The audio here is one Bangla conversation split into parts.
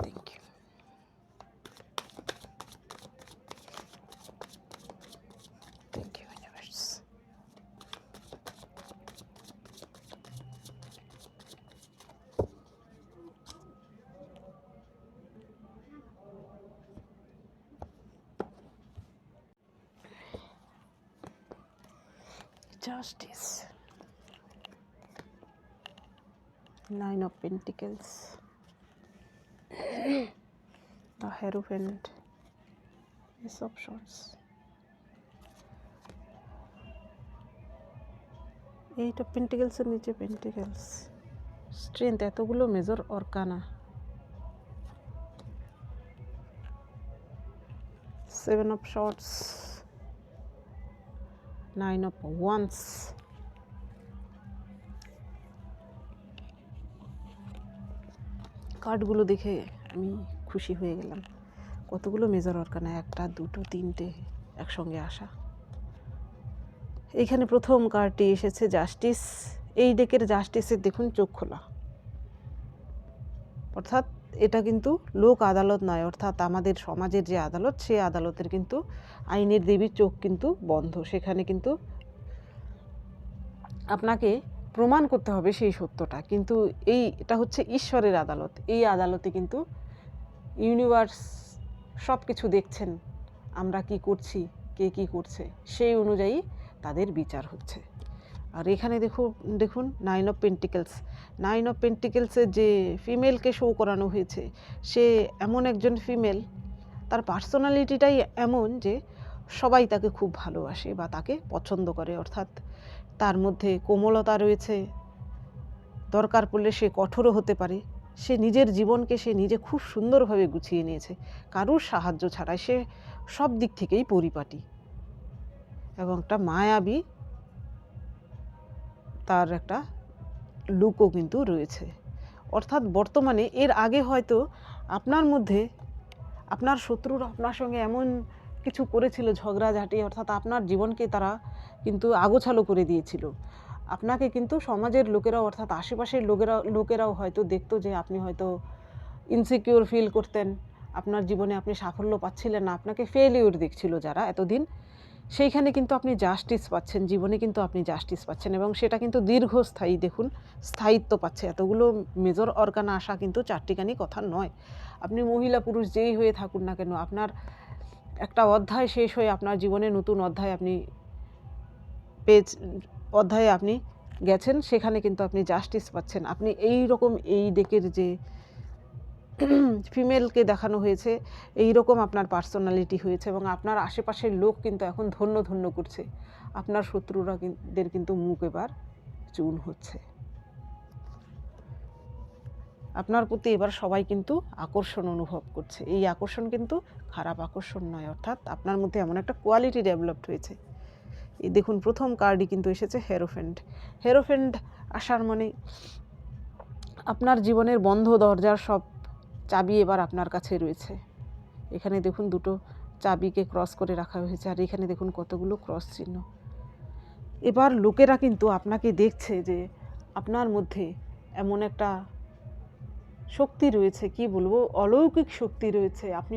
Thank you. Thank you, universe. Justice. Nine of Pentacles. the Hierophant, Ace of Swords, Eight of Pentacles এর নিচে Pentacles, Strength এতগুলো major arcana, Seven of Swords, Nine of Wands, কার্ডগুলো দেখে আমি খুশি হয়ে গেলাম। কতগুলো মেজর অর্কানা, একটা, দুটো, তিনটে একসঙ্গে আসা। এইখানে প্রথম কার্ডটি এসেছে জাস্টিস, এই ডেকের জাস্টিসের দেখুন চোখ খোলা। অর্থাৎ এটা কিন্তু লোক আদালত নয়, অর্থাৎ আমাদের সমাজের যে আদালত, সে আদালতের কিন্তু আইনের দেবীর চোখ কিন্তু বন্ধ। সেখানে কিন্তু আপনাকে প্রমাণ করতে হবে সেই সত্যটা। কিন্তু এই, এটা হচ্ছে ঈশ্বরের আদালত। এই আদালতে কিন্তু ইউনিভার্স সব কিছু দেখছেন, আমরা কি করছি, কে কি করছে, সেই অনুযায়ী তাদের বিচার হচ্ছে। আর এখানে দেখুন দেখুন nine of pentacles nine of পেন্টিকেলসের যে ফিমেলকে শো করানো হয়েছে, সে এমন একজন ফিমেল তার পার্সোনালিটিটাই এমন যে সবাই তাকে খুব ভালোবাসে বা তাকে পছন্দ করে, অর্থাৎ তার মধ্যে কোমলতা রয়েছে। দরকার পড়লে সে কঠোরও হতে পারে। সে নিজের জীবনকে সে নিজে খুব সুন্দরভাবে গুছিয়ে নিয়েছে। কারুর সাহায্য ছাড়াই সে সব দিক থেকেই পরিপাটি। এবং একটা মায়াবী তার একটা লুকও কিন্তু রয়েছে। অর্থাৎ বর্তমানে এর আগে হয়তো আপনার মধ্যে আপনার শত্রুরা আপনার সঙ্গে এমন কিছু করেছিল, ঝগড়াঝাটি, অর্থাৎ আপনার জীবনকে তারা কিন্তু আগোছালো করে দিয়েছিল। আপনাকে কিন্তু সমাজের লোকেরাও, অর্থাৎ আশেপাশের লোকেরা, লোকেরাও হয়তো দেখতো যে আপনি হয়তো ইনসিকিউর ফিল করতেন, আপনার জীবনে আপনি সাফল্য পাচ্ছিলেন না, আপনাকে ফেলিউর দেখছিল যারা এতদিন। সেইখানে কিন্তু আপনি জাস্টিস পাচ্ছেন, জীবনে কিন্তু আপনি জাস্টিস পাচ্ছেন এবং সেটা কিন্তু দীর্ঘস্থায়ী দেখুন, স্থায়িত্ব পাচ্ছে। এতগুলো মেজর অর্গান আসা কিন্তু চারটিখানি কথা নয়। আপনি মহিলা, পুরুষ যেই হয়ে থাকুন না কেন, আপনার একটা অধ্যায় শেষ হয়ে আপনার জীবনে নতুন অধ্যায় আপনি পেজ অধ্যায়ে আপনি গেছেন, সেখানে কিন্তু আপনি জাস্টিস পাচ্ছেন। আপনি এই রকম এই ডেকের যে ফিমেলকে দেখানো হয়েছে এই রকম আপনার পার্সোনালিটি হয়েছে এবং আপনার আশেপাশের লোক কিন্তু এখন ধন্য ধন্য করছে। আপনার শত্রুরা দের কিন্তু মুখ এবার চুন হচ্ছে। আপনার প্রতি এবার সবাই কিন্তু আকর্ষণ অনুভব করছে। এই আকর্ষণ কিন্তু খারাপ আকর্ষণ নয়, অর্থাৎ আপনার মধ্যে এমন একটা কোয়ালিটি ডেভেলপড হয়েছে। এই দেখুন, প্রথম কার্ডই কিন্তু এসেছে হেরোফেন্ড হেরোফেন্ড আসার মানে আপনার জীবনের বন্ধ দরজার সব চাবি এবার আপনার কাছে রয়েছে। এখানে দেখুন, দুটো চাবিকে ক্রস করে রাখা হয়েছে, আর এখানে দেখুন কতগুলো ক্রস চিহ্ন। এবার লোকেরা কিন্তু আপনাকে দেখছে যে আপনার মধ্যে এমন একটা শক্তি রয়েছে, কি বলব? অলৌকিক শক্তি রয়েছে। আপনি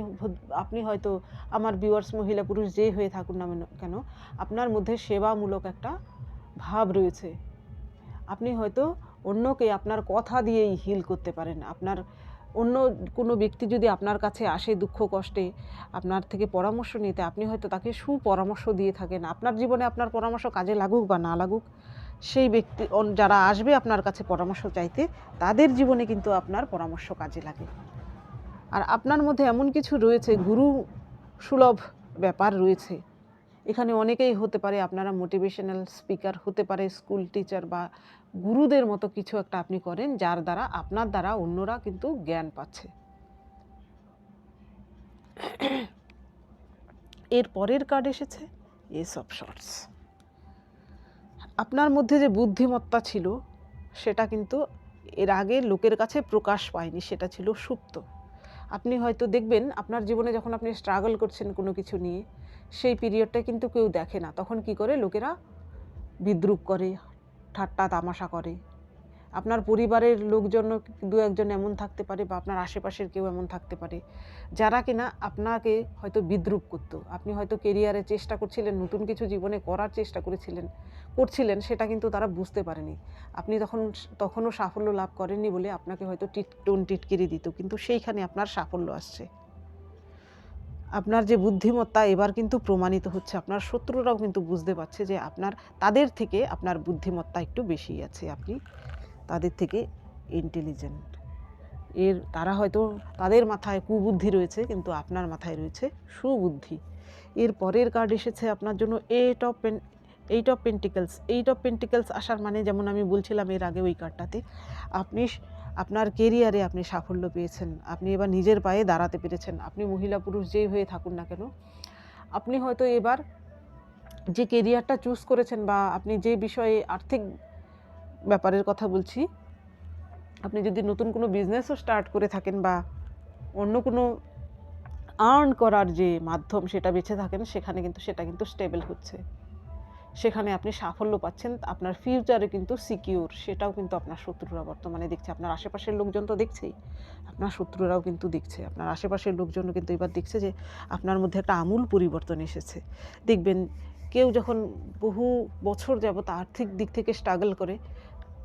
আপনি হয়তো আমার ভিউয়ার্স মহিলা, পুরুষ যে হয়ে থাকুন না কেন, আপনার মধ্যে সেবামূলক একটা ভাব রয়েছে। আপনি হয়তো অন্যকে আপনার কথা দিয়েই হিল করতে পারেন। আপনার অন্য কোনো ব্যক্তি যদি আপনার কাছে আসে দুঃখ, কষ্টে, আপনার থেকে পরামর্শ নিতে, আপনি হয়তো তাকে সুপরামর্শ দিয়ে থাকেন। আপনার জীবনে আপনার পরামর্শ কাজে লাগুক বা না লাগুক সেই ব্যক্তি যারা আসবে আপনার কাছে পরামর্শ চাইতে, তাদের জীবনে কিন্তু আপনার পরামর্শ কাজে লাগে। আর আপনার মধ্যে এমন কিছু রয়েছে, গুরু সুলভ ব্যাপার রয়েছে। এখানে অনেকেই হতে পারে, আপনারা মোটিভেশনাল স্পিকার হতে পারে স্কুল টিচার বা গুরুদের মতো কিছু একটা আপনি করেন, যার দ্বারা, আপনার দ্বারা অন্যরা কিন্তু জ্ঞান পাচ্ছে। এর পরের কার্ড এসেছে এস অফ শর্টস আপনার মধ্যে যে বুদ্ধিমত্তা ছিল, সেটা কিন্তু এর আগে লোকের কাছে প্রকাশ পায়নি, সেটা ছিল সুপ্ত। আপনি হয়তো দেখবেন, আপনার জীবনে যখন আপনি স্ট্রাগল করছেন কোনো কিছু নিয়ে, সেই পিরিয়ডটা কিন্তু কেউ দেখে না। তখন কি করে? লোকেরা বিদ্রুপ করে, ঠাট্টা, তামাশা করে। আপনার পরিবারের লোকজন দু একজন এমন থাকতে পারে বা আপনার আশেপাশের কেউ এমন থাকতে পারে। যারা কিনা আপনাকে হয়তো বিদ্রুপ করতো, আপনি হয়তো কেরিয়ারে চেষ্টা করছিলেন, নতুন কিছু জীবনে করার চেষ্টা করেছিলেন, করছিলেন, সেটা কিন্তু তারা বুঝতে পারেনি। আপনি তখন, তখনও সাফল্য লাভ করেননি বলে আপনাকে হয়তো টিট, টোন টিটকিরি দিত, কিন্তু সেইখানে আপনার সাফল্য আসছে। আপনার যে বুদ্ধিমত্তা এবার কিন্তু প্রমাণিত হচ্ছে, আপনার শত্রুরাও কিন্তু বুঝতে পারছে যে আপনার, তাদের থেকে আপনার বুদ্ধিমত্তা একটু বেশি আছে। আপনি তাদের থেকে ইন্টেলিজেন্ট এর তারা হয়তো তাদের মাথায় কুবুদ্ধি রয়েছে, কিন্তু আপনার মাথায় রয়েছে সুবুদ্ধি। এর পরের কার্ড এসেছে আপনার জন্য eight of pen eight of pentacles eight of pentacles আসার মানে যেমন আমি বলছিলাম এর আগে ওই কার্ডটাতে আপনি আপনার কেরিয়ারে আপনি সাফল্য পেয়েছেন। আপনি এবার নিজের পায়ে দাঁড়াতে পেরেছেন। আপনি মহিলা পুরুষ যেই হয়ে থাকুন না কেন, আপনি হয়তো এবার যে কেরিয়ারটা চুজ করেছেন বা আপনি যে বিষয়ে আর্থিক ব্যাপারের কথা বলছি। আপনি যদি নতুন কোনো বিজনেসও স্টার্ট করে থাকেন বা অন্য কোনো আর্ন করার যে মাধ্যম সেটা বেছে থাকেন, সেখানে কিন্তু সেটা কিন্তু স্টেবল হচ্ছে। সেখানে আপনি সাফল্য পাচ্ছেন, আপনার ফিউচারে কিন্তু সিকিউর সেটাও কিন্তু আপনার শত্রুরা বর্তমানে দেখছে। আপনার আশেপাশের লোকজন তো দেখছেই, আপনার শত্রুরাও কিন্তু দেখছে। আপনার আশেপাশের লোকজনও কিন্তু এবার দেখছে যে আপনার মধ্যে একটা আমূল পরিবর্তন এসেছে। দেখবেন কেউ যখন বহু বছর যাবত আর্থিক দিক থেকে স্ট্রাগল করে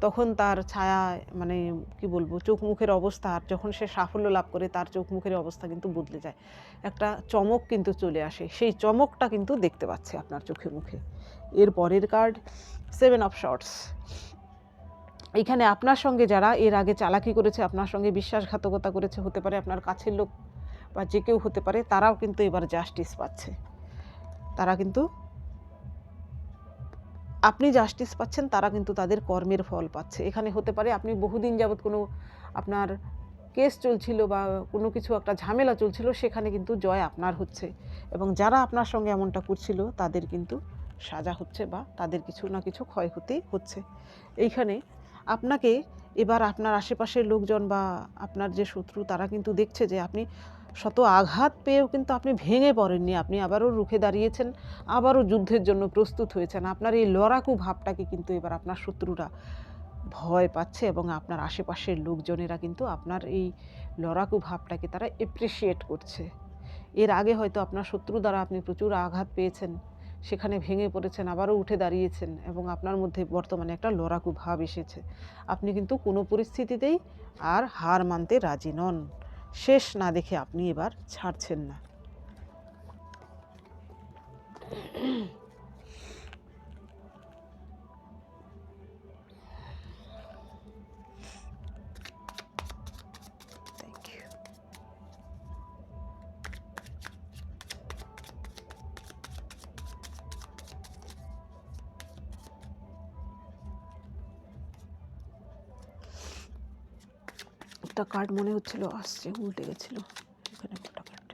তখন তার ছায়া মানে কি বলব চোখ মুখের অবস্থা আর যখন সে সাফল্য লাভ করে তার চোখ মুখের অবস্থা কিন্তু বদলে যায়। একটা চমক কিন্তু চলে আসে। সেই চমকটা কিন্তু দেখতে পাচ্ছে আপনার চোখে মুখে। এর পরের কার্ড সেভেন অফ শর্টস এখানে আপনার সঙ্গে যারা এর আগে চালাকি করেছে, আপনার সঙ্গে বিশ্বাসঘাতকতা করেছে, হতে পারে আপনার কাছের লোক বা যে কেউ হতে পারে, তারাও কিন্তু এবার জাস্টিস পাচ্ছে। তারা কিন্তু আপনি জাস্টিস পাচ্ছেন, তারা কিন্তু তাদের কর্মের ফল পাচ্ছে। এখানে হতে পারে আপনি বহুদিন যাবৎ কোনো আপনার কেস চলছিল বা কোনো কিছু একটা ঝামেলা চলছিল, সেখানে কিন্তু জয় আপনার হচ্ছে। এবং যারা আপনার সঙ্গে এমনটা করছিল, তাদের কিন্তু সাজা হচ্ছে বা তাদের কিছু না কিছু ক্ষয়ক্ষতি হচ্ছে। এইখানে আপনাকে এবার আপনার আশেপাশের লোকজন বা আপনার যে শত্রু, তারা কিন্তু দেখছে যে আপনি শত আঘাত পেয়েও কিন্তু আপনি ভেঙে পড়েননি। আপনি আবারও রুখে দাঁড়িয়েছেন, আবারও যুদ্ধের জন্য প্রস্তুত হয়েছেন। আপনার এই লড়াকু ভাবটাকে কিন্তু এবার আপনার শত্রুরা ভয় পাচ্ছে এবং আপনার আশেপাশের লোকজনেরা কিন্তু আপনার এই লড়াকু ভাবটাকে তারা এপ্রিসিয়েট করছে। এর আগে হয়তো আপনার শত্রু দ্বারা আপনি প্রচুর আঘাত পেয়েছেন, সেখানে ভেঙে পড়েছেন, আবারও উঠে দাঁড়িয়েছেন এবং আপনার মধ্যে বর্তমানে একটা লড়াকু ভাব এসেছে। আপনি কিন্তু কোনো পরিস্থিতিতেই আর হার মানতে রাজি নন। শেষ না দেখে আপনি এবার ছাড়ছেন না। একটা কার্ড মনে হচ্ছিল, আসছে, উল্টে গেছিল। এখানে একটা কার্ড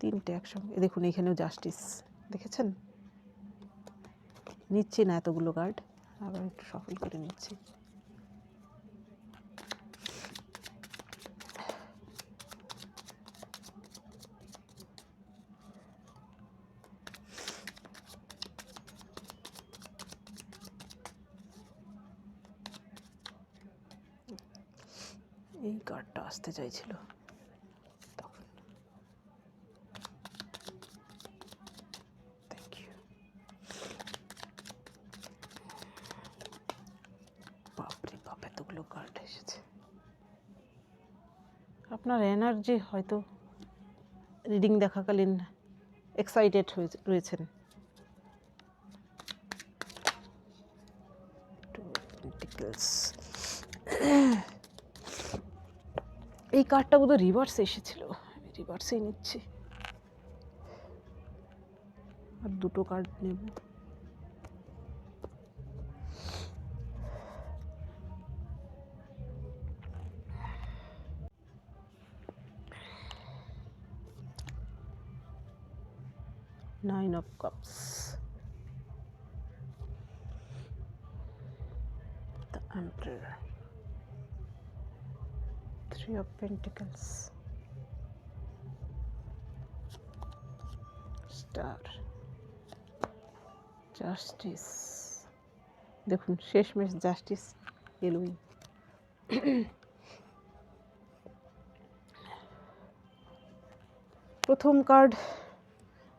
তিনটে একসঙ্গে। দেখুন, এখানেও জাস্টিস দেখেছেন? নিচ্ছি না এতগুলো কার্ড আবার একটু সফল করে নিচ্ছি এই কার্ডটা আসতে চাইছিল। তখন থ্যাংক ইউ বাপরে বাপ এতগুলো কার্ড এসেছে। আপনার এনার্জি হয়তো রিডিং দেখাকালীন এক্সাইটেড হয়ে রয়েছেন। এই কার্ডটা বোধহয় রিভার্স এসেছিল। রিভার্সেই নিচ্ছি। আর দুটো কার্ড নেব। Nine of cups the emperor three of pentacles. Star. Justice দেখুন, শেষমেশ জাস্টিস এলোই প্রথম কার্ড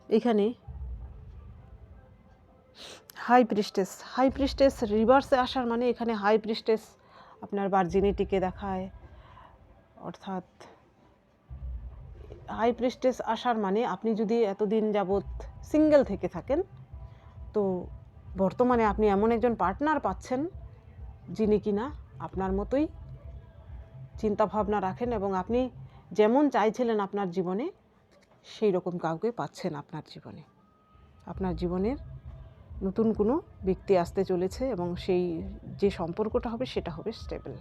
এখানে হাই প্রিস্টেস হাই প্রিস্টেস রিভার্সে আসার মানে এখানে হাই প্রিস্টেস আপনার বার্জিনিটিকে দেখায়। অর্থাৎ হাই প্রিস্টেস আসার মানে আপনি যদি এতদিন যাবৎ সিঙ্গেল থেকে থাকেন, তো বর্তমানে আপনি এমন একজন পার্টনার পাচ্ছেন যিনি কিনা আপনার মতোই চিন্তাভাবনা রাখেন এবং আপনি যেমন চাইছিলেন আপনার জীবনে, সেই রকম কাউকে পাচ্ছেন আপনার জীবনে। আপনার জীবনের নতুন কোনো ব্যক্তি আসতে চলেছে এবং সেই যে সম্পর্কটা হবে সেটা হবে স্টেবল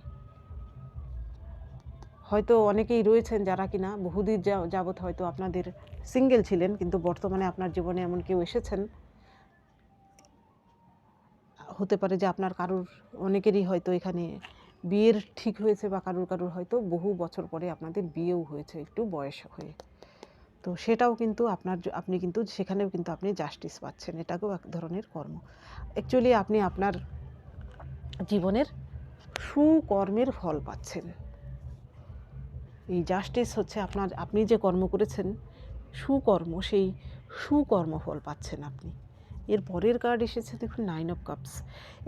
হয়তো অনেকেই রয়েছেন যারা কিনা বহুদিন যাবৎ হয়তো আপনাদের সিঙ্গেল ছিলেন, কিন্তু বর্তমানে আপনার জীবনে এমন কেউ এসেছেন। হতে পারে যে আপনার কারুর, অনেকেরই হয়তো এখানে বিয়ের ঠিক হয়েছে বা কারুর কারুর হয়তো বহু বছর পরে আপনাদের বিয়েও হয়েছে একটু বয়স হয়ে। তো সেটাও কিন্তু আপনার আপনি কিন্তু সেখানেও কিন্তু আপনি জাস্টিস পাচ্ছেন, এটাকেও এক ধরনের কর্ম। অ্যাকচুয়ালি আপনি আপনার জীবনের সুকর্মের ফল পাচ্ছেন। এই জাস্টিস হচ্ছে আপনার, আপনি যে কর্ম করেছেন, সুকর্ম, সেই সুকর্ম ফল পাচ্ছেন আপনি। এর পরের কার্ড এসেছে, দেখুন নাইন অফ কাপস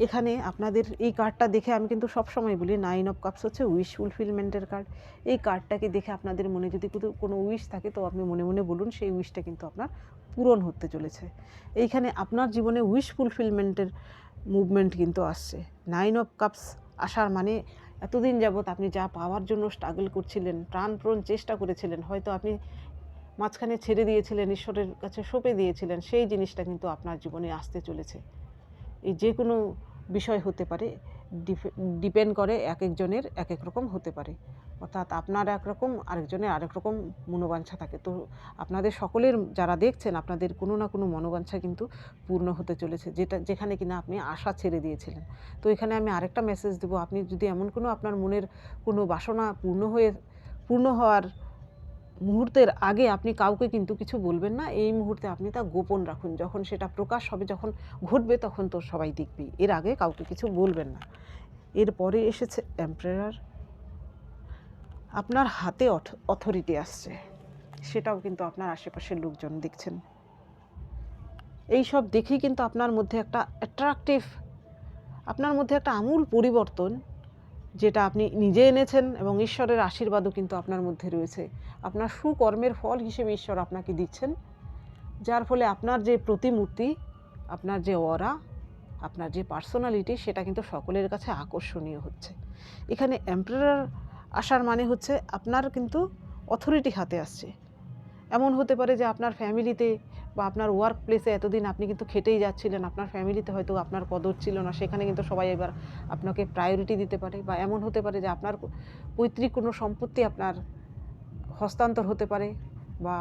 এখানে আপনাদের এই কার্ডটা দেখে আমি কিন্তু সব সময় বলি নাইন অফ কাপস হচ্ছে উইশ ফুলফিলমেন্টের কার্ড এই কার্ডটাকে দেখে আপনাদের মনে যদি কোনো উইশ থাকে, তো আপনি মনে মনে বলুন, সেই উইশটা কিন্তু আপনার পূরণ হতে চলেছে। এইখানে আপনার জীবনে উইশ ফুলফিলমেন্টের মুভমেন্ট কিন্তু আসছে। নাইন অফ কাপস আসার মানে এতদিন যাবৎ আপনি যা পাওয়ার জন্য স্ট্রাগল করছিলেন প্রাণপ্রণ চেষ্টা করেছিলেন, হয়তো আপনি মাঝখানে ছেড়ে দিয়েছিলেন, ঈশ্বরের কাছে সঁপে দিয়েছিলেন, সেই জিনিসটা কিন্তু আপনার জীবনে আসতে চলেছে। এই যে কোনো বিষয় হতে পারে ডিপেন্ড করে এক একজনের এক এক রকম হতে পারে। অর্থাৎ আপনার একরকম আরেকজনের আরেক রকম মনোবাঞ্ছা থাকে। তো আপনাদের সকলের যারা দেখছেন, আপনাদের কোনো না কোনো মনোবাঞ্ছা কিন্তু পূর্ণ হতে চলেছে, যেটা, যেখানে কিনা আপনি আশা ছেড়ে দিয়েছিলেন। তো এখানে আমি আরেকটা মেসেজ দেবো। আপনি যদি এমন কোনো আপনার মনের কোনো বাসনা পূর্ণ হয়ে, পূর্ণ হওয়ার মুহূর্তের আগে আপনি কাউকে কিন্তু কিছু বলবেন না, এই মুহূর্তে আপনি তা গোপন রাখুন। যখন সেটা প্রকাশ হবে, যখন ঘটবে, তখন তো সবাই দেখবেই। এর আগে কাউকে কিছু বলবেন না। এরপরে এসেছে এম্পায়ার আপনার হাতে অথরিটি আসছে। সেটাও কিন্তু আপনার আশেপাশের লোকজন দেখছেন। এই সব দেখেই কিন্তু আপনার মধ্যে একটা অ্যাট্রাকটিভ আপনার মধ্যে একটা আমূল পরিবর্তন, যেটা আপনি নিজে এনেছেন এবং ঈশ্বরের আশীর্বাদও কিন্তু আপনার মধ্যে রয়েছে। আপনার সুকর্মের ফল হিসেবে ঈশ্বর আপনাকে দিচ্ছেন, যার ফলে আপনার যে প্রতিমূর্তি, আপনার যে অরা আপনার যে পার্সোনালিটি সেটা কিন্তু সকলের কাছে আকর্ষণীয় হচ্ছে। এখানে এম্পায়ার আসার মানে হচ্ছে আপনার কিন্তু অথরিটি হাতে আসছে। এমন হতে পারে যে আপনার ফ্যামিলিতে বা আপনার ওয়ার্ক প্লেসে এতদিন আপনি কিন্তু খেটেই যাচ্ছিলেন, আপনার ফ্যামিলিতে হয়তো আপনার কদর ছিল না, সেখানে কিন্তু সবাই এবার আপনাকে প্রায়োরিটি দিতে পারে বা এমন হতে পারে যে আপনার পৈতৃক কোনো সম্পত্তি আপনার হস্তান্তর হতে পারে বা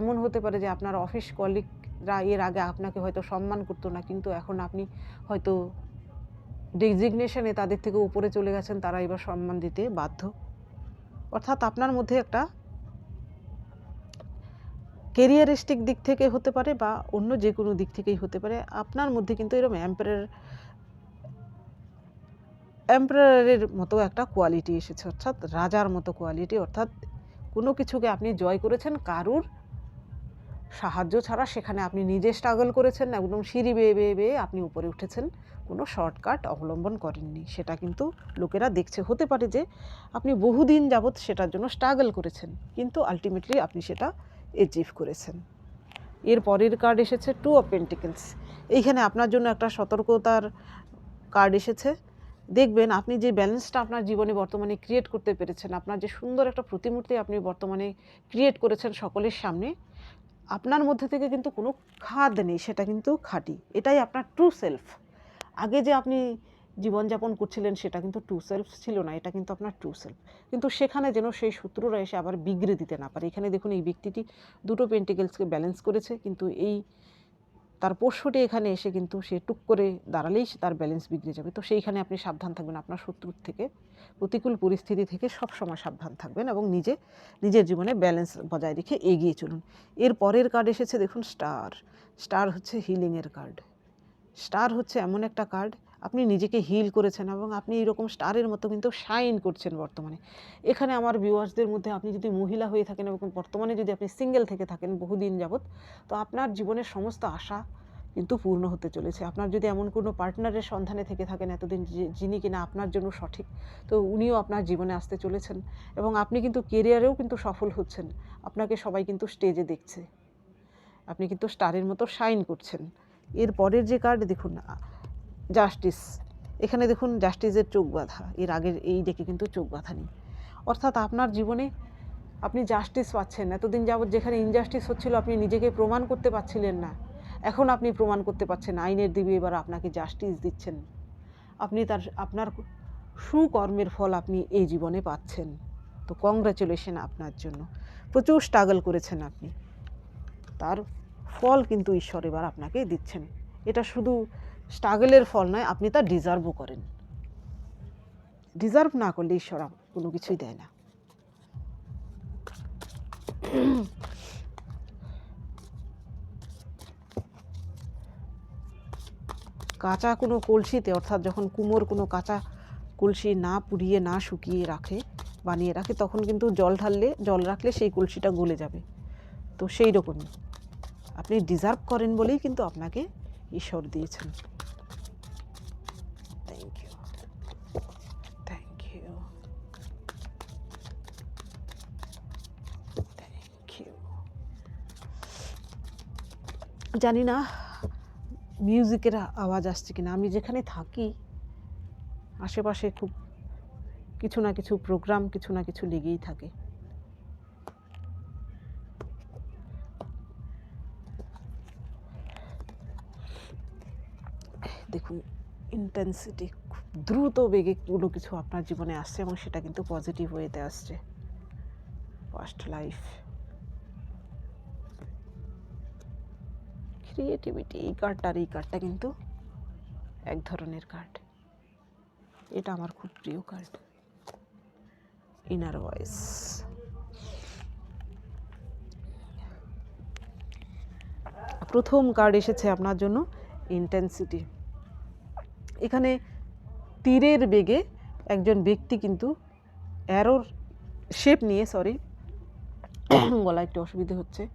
এমন হতে পারে যে আপনার অফিস কলিগরা এর আগে আপনাকে হয়তো সম্মান করতো না, কিন্তু এখন আপনি হয়তো ডেজিগনেশনে তাদের থেকে উপরে চলে গেছেন, তারা এবার সম্মান দিতে বাধ্য। অর্থাৎ আপনার মধ্যে একটা কেরিয়ারিস্টিক দিক থেকে হতে পারে বা অন্য যে কোনো দিক থেকেই হতে পারে, আপনার মধ্যে কিন্তু এরকম অ্যাম্পায়ার এম্পায়ারের মতো একটা কোয়ালিটি এসেছে। অর্থাৎ রাজার মতো কোয়ালিটি অর্থাৎ কোনো কিছুকে আপনি জয় করেছেন, কারুর সাহায্য ছাড়া সেখানে আপনি নিজে স্ট্রাগল করেছেন, একদম সিঁড়ি বেয়ে বেয়ে বেয়ে আপনি উপরে উঠেছেন। কোনো শর্টকাট অবলম্বন করেননি। সেটা কিন্তু লোকেরা দেখছে। হতে পারে যে আপনি বহুদিন যাবৎ সেটার জন্য স্ট্রাগল করেছেন, কিন্তু আলটিমেটলি আপনি সেটা অ্যাচিভ করেছেন। এর পরের কার্ড এসেছে টু অফ পেন্টিকেলস এইখানে আপনার জন্য একটা সতর্কতার কার্ড এসেছে। দেখবেন আপনি যে ব্যালেন্সটা আপনার জীবনে বর্তমানে ক্রিয়েট করতে পেরেছেন, আপনার যে সুন্দর একটা প্রতিমূর্তি আপনি বর্তমানে ক্রিয়েট করেছেন সকলের সামনে, আপনার মধ্যে থেকে কিন্তু কোনো খাদ নেই, সেটা কিন্তু খাঁটি। এটাই আপনার ট্রু সেলফ আগে যে আপনি জীবনযাপন করছিলেন সেটা কিন্তু ট্রু সেলফ ছিল না, এটা কিন্তু আপনার ট্রু সেলফ কিন্তু সেখানে যেন সেই সূত্ররা এসে আবার বিগড়ে দিতে না পারে। এখানে দেখুন এই ব্যক্তিটি দুটো পেন্টিকেলসকে ব্যালেন্স করেছে, কিন্তু এই তার পোষ্যটি এখানে এসে কিন্তু সে টুক করে দাঁড়ালেই সে তার ব্যালেন্স বিগড়ে যাবে। তো সেইখানে আপনি সাবধান থাকবেন, আপনার শত্রুর থেকে, প্রতিকূল পরিস্থিতি থেকে সব সময় সাবধান থাকবেন এবং নিজে, নিজের জীবনে ব্যালেন্স বজায় রেখে এগিয়ে চলুন। এর পরের কার্ড এসেছে দেখুন স্টার স্টার হচ্ছে হিলিংয়ের কার্ড স্টার হচ্ছে এমন একটা কার্ড, আপনি নিজেকে হিল করেছেন এবং আপনি এরকম স্টারের মতো কিন্তু শাইন করছেন বর্তমানে। এখানে আমার ভিউয়ার্সদের মধ্যে আপনি যদি মহিলা হয়ে থাকেন এবং বর্তমানে যদি আপনি সিঙ্গেল থেকে থাকেন বহুদিন যাবৎ, তো আপনার জীবনের সমস্ত আশা কিন্তু পূর্ণ হতে চলেছে। আপনার যদি এমন কোনো পার্টনারের সন্ধানে থেকে থাকেন এতদিন যিনি কিনা আপনার জন্য সঠিক, তো উনিও আপনার জীবনে আসতে চলেছেন এবং আপনি কিন্তু কেরিয়ারেও কিন্তু সফল হচ্ছেন। আপনাকে সবাই কিন্তু স্টেজে দেখছে। আপনি কিন্তু স্টারের মতো শাইন করছেন। এর পরের যে কার্ড দেখুন জাস্টিস এখানে দেখুন জাস্টিসের চোখ বাঁধা। এর আগের এই ডেকে কিন্তু চোখ বাঁধা নেই অর্থাৎ আপনার জীবনে আপনি জাস্টিস পাচ্ছেন এতদিন যাবৎ যেখানে ইনজাস্টিস হচ্ছিল, আপনি নিজেকে প্রমাণ করতে পারছিলেন না। এখন আপনি প্রমাণ করতে পারছেন আইনের দেবী এবার আপনাকে জাস্টিস দিচ্ছেন। আপনি তার, আপনার সুকর্মের ফল আপনি এই জীবনে পাচ্ছেন। তো কংগ্রাচুলেশন আপনার জন্য। প্রচুর স্ট্রাগল করেছেন আপনি। তার ফল কিন্তু ঈশ্বর এবার আপনাকে দিচ্ছেন। এটা শুধু স্ট্রাগলের ফল নয়, আপনি তা ডিজার্ভও করেন। ডিজার্ভ না করলে ঈশ্বর কোনো কিছুই দেয় না। কাঁচা কোনো কলসিতে, অর্থাৎ যখন কুমোর কোনো কাঁচা কলসি না পুড়িয়ে, না শুকিয়ে রাখে, বানিয়ে রাখে, তখন কিন্তু জল ঢাললে, জল রাখলে সেই কলসিটা গলে যাবে। তো সেই রকমই আপনি ডিজার্ভ করেন বলেই কিন্তু আপনাকে ঈশ্বর দিয়েছেন। Thank you thank you thank you জানি না মিউজিকের আওয়াজ আসছে কিনা। আমি যেখানে থাকি, আশেপাশে খুব কিছু না কিছু প্রোগ্রাম কিছু না কিছু লেগেই থাকে। দেখুন ইন্টেন্সিটি খুব দ্রুত বেগে কোনো কিছু আপনার জীবনে আসছে এবং সেটা কিন্তু পজিটিভ ওয়েতে আসছে। ফার্স্ট লাইফ ক্রিয়েটিভিটি এই কার্ডটা আর এই কার্ডটা কিন্তু এক ধরনের কার্ড এটা আমার খুব প্রিয় কার্ড ইনার ভয়েস প্রথম কার্ড এসেছে আপনার জন্য ইন্টেন্সিটি এখানে তীরের বেগে একজন ব্যক্তি কিন্তু অ্যারোর শেপ নিয়ে সরি গলা একটু অসুবিধে হচ্ছে।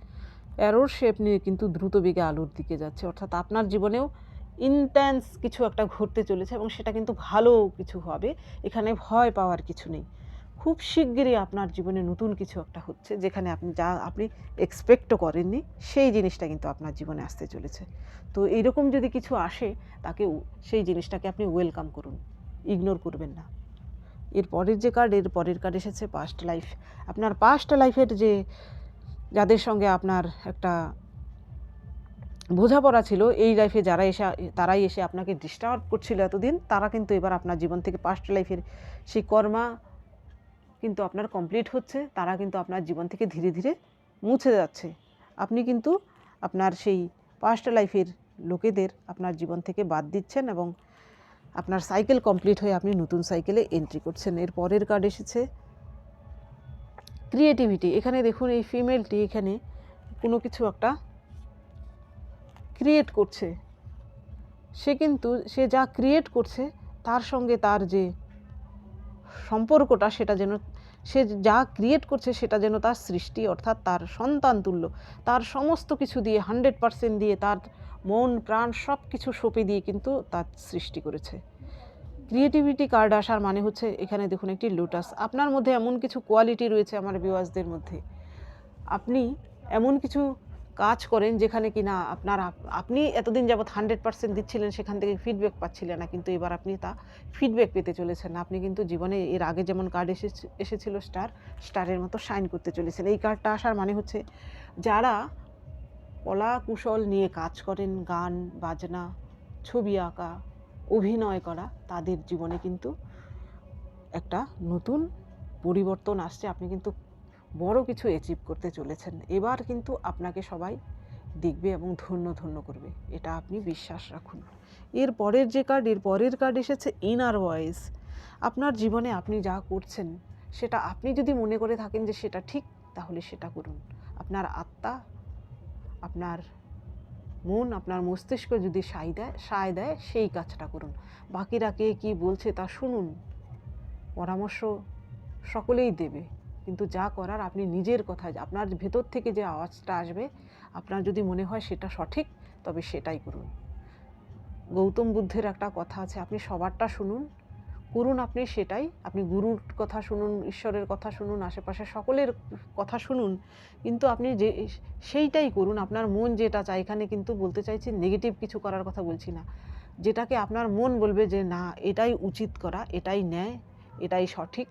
অ্যারোর শেপ নিয়ে কিন্তু দ্রুত বেগে আলোর দিকে যাচ্ছে। অর্থাৎ আপনার জীবনেও ইন্টেন্স কিছু একটা ঘটতে চলেছে এবং সেটা কিন্তু ভালো কিছু হবে। এখানে ভয় পাওয়ার কিছু নেই। খুব শিগগিরই আপনার জীবনে নতুন কিছু একটা হচ্ছে, যেখানে আপনি যা আপনি এক্সপেক্টও করেননি, সেই জিনিসটা কিন্তু আপনার জীবনে আসতে চলেছে। তো এইরকম যদি কিছু আসে, তাকে সেই জিনিসটাকে আপনি ওয়েলকাম করুন ইগনোর করবেন না। এর পরের যে কার্ড এর পরের কার্ড এসেছে পাস্ট লাইফ আপনার পাস্ট লাইফের যে, যাদের সঙ্গে আপনার একটা বোঝাপড়া ছিল, এই লাইফে যারা এসে, তারাই এসে আপনাকে ডিস্টার্ব করছিল এতদিন, তারা কিন্তু এবার আপনার জীবন থেকে পাস্ট লাইফের সেই কর্মা কিন্তু আপনার কমপ্লিট হচ্ছে, তারা কিন্তু আপনার জীবন থেকে ধীরে ধীরে মুছে যাচ্ছে। আপনি কিন্তু আপনার সেই পাস্ট লাইফের লোকেদের আপনার জীবন থেকে বাদ দিচ্ছেন এবং আপনার সাইকেল কমপ্লিট হয়ে আপনি নতুন সাইকেলে এন্ট্রি করছেন। এর পরের কার্ড এসেছে ক্রিয়েটিভিটি এখানে দেখুন এই ফিমেলটি এখানে কোনো কিছু একটা ক্রিয়েট করছে। সে কিন্তু, সে যা ক্রিয়েট করছে, তার সঙ্গে তার যে সম্পর্কটা, সেটা যেন সে যা ক্রিয়েট করছে সেটা যেন তার সৃষ্টি অর্থাৎ তার সন্তান তুল্য। তার সমস্ত কিছু দিয়ে হান্ড্রেড পারসেন্ট দিয়ে তার মন, প্রাণ সব কিছু সঁপে দিয়ে কিন্তু তার সৃষ্টি করেছে। ক্রিয়েটিভিটি কার্ড আসার মানে হচ্ছে এখানে দেখুন একটি লোটাস আপনার মধ্যে এমন কিছু কোয়ালিটি রয়েছে আমার ভিউয়ার্সদের মধ্যে। আপনি এমন কিছু কাজ করেন যেখানে কি না আপনার আপ- আপনি এতদিন যাবৎ হান্ড্রেড পার্সেন্ট দিচ্ছিলেন, সেখান থেকে ফিডব্যাক পাচ্ছিলেন না, কিন্তু এবার আপনি তা ফিডব্যাক পেতে চলেছেন। আপনি কিন্তু জীবনে এর আগে যেমন কার্ড এসে এসেছিল স্টার স্টারের মতো শাইন করতে চলেছেন। এই কার্ডটা আসার মানে হচ্ছে যারা কলা কুশল নিয়ে কাজ করেন, গান, বাজনা, ছবি আঁকা, অভিনয় করা, তাদের জীবনে কিন্তু একটা নতুন পরিবর্তন আসছে। আপনি কিন্তু বড় কিছু অ্যাচিভ করতে চলেছেন। এবার কিন্তু আপনাকে সবাই দেখবে এবং ধন্য ধন্য করবে। এটা আপনি বিশ্বাস রাখুন। এর পরের যে কার্ড এর পরের কার্ড এসেছে ইনার ভয়েস আপনার জীবনে আপনি যা করছেন, সেটা আপনি যদি মনে করে থাকেন যে সেটা ঠিক, তাহলে সেটা করুন। আপনার আত্মা, আপনার মন, আপনার মস্তিষ্ক যদি সায় দেয় সায় দেয়, সেই কাজটা করুন। বাকিরা কে কী বলছে তা শুনুন। পরামর্শ সকলেই দেবে। কিন্তু যা করার আপনি নিজের কথা, আপনার ভেতর থেকে যে আওয়াজটা আসবে, আপনার যদি মনে হয় সেটা সঠিক, তবে সেটাই করুন। গৌতম বুদ্ধের একটা কথা আছে, আপনি সবারটা শুনুন, করুন আপনি সেটাই, আপনি গুরুর কথা শুনুন, ঈশ্বরের কথা শুনুন আশেপাশে সকলের কথা শুনুন, কিন্তু আপনি যে সেইটাই করুন, আপনার মন যেটা চায়, এখানে কিন্তু বলতে চাইছি নেগেটিভ কিছু করার কথা বলছি না। যেটাকে আপনার মন বলবে যে না, এটাই উচিত করা, এটাই ন্যায়, এটাই সঠিক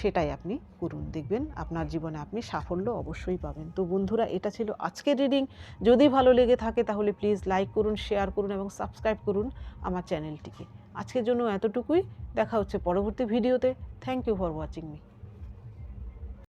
সেটাই আপনি করুন। দেখবেন আপনার জীবনে আপনি সাফল্য অবশ্যই পাবেন। তো বন্ধুরা, এটা ছিল আজকের রিডিং। যদি ভালো লেগে থাকে তাহলে প্লিজ লাইক করুন, শেয়ার করুন এবং সাবস্ক্রাইব করুন আমার চ্যানেলটিকে। আজকের জন্য এতটুকুই। দেখা হচ্ছে পরবর্তী ভিডিওতে। Thank you for watching me.